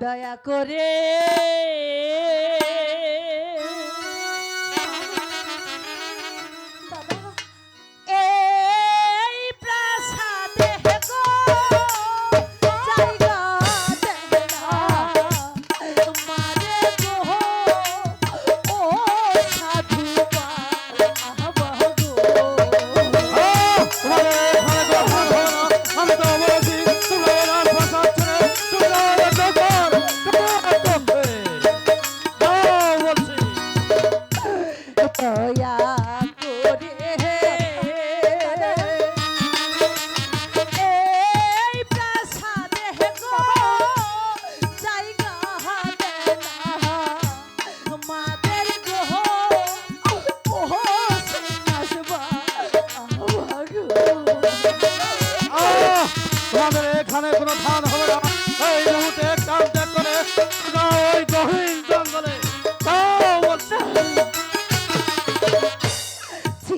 দয়া করে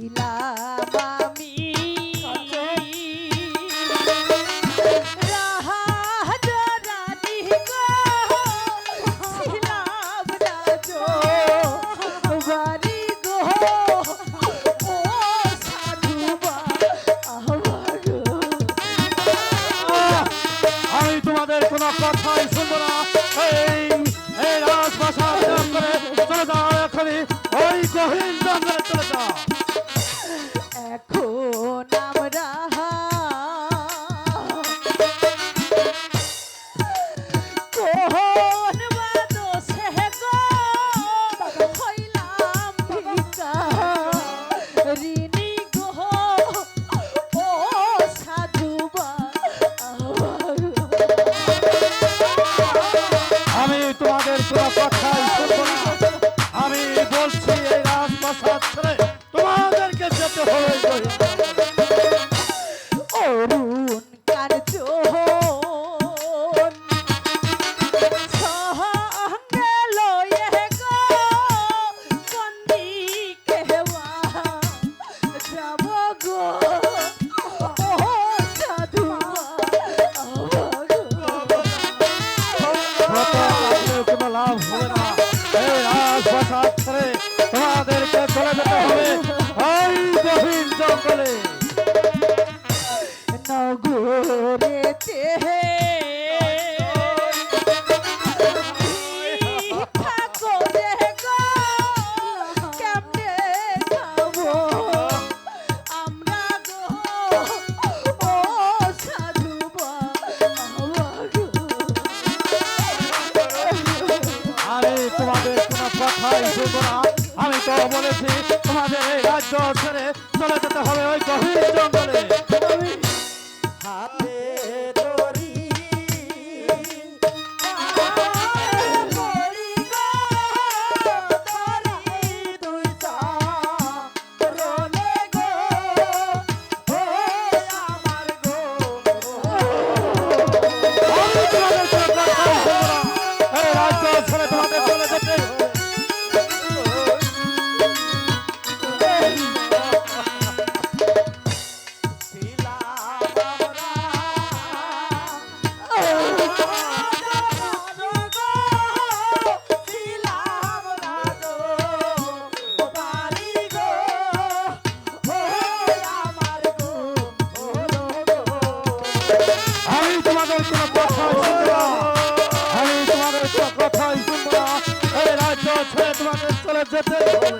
ছিলাম আমি আমি তোমাদের কোনো কথাই শুনব না। এই এই রাজভাষা করে চলে যাওয়ার এখনই ওই গহীন Rina. সকলে। নগরেতে তোমাদের কোনো কথাই শুনব না। আমি তো বলেছি তোমাদের এই রাজ্য ছেড়ে চলে যেতে হবে ওই গভীর জঙ্গলে। হাতে তোমাকে কথা শুনব। না এই রাজ্য ছেড়ে তোমাকে চলে যেতে হবে।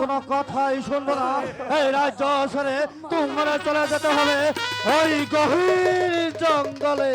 কোনো কথাই শুনব না। এই রাজ্য সরে তোমরা চলে যেতে হবে। ওই গভীর জঙ্গলে।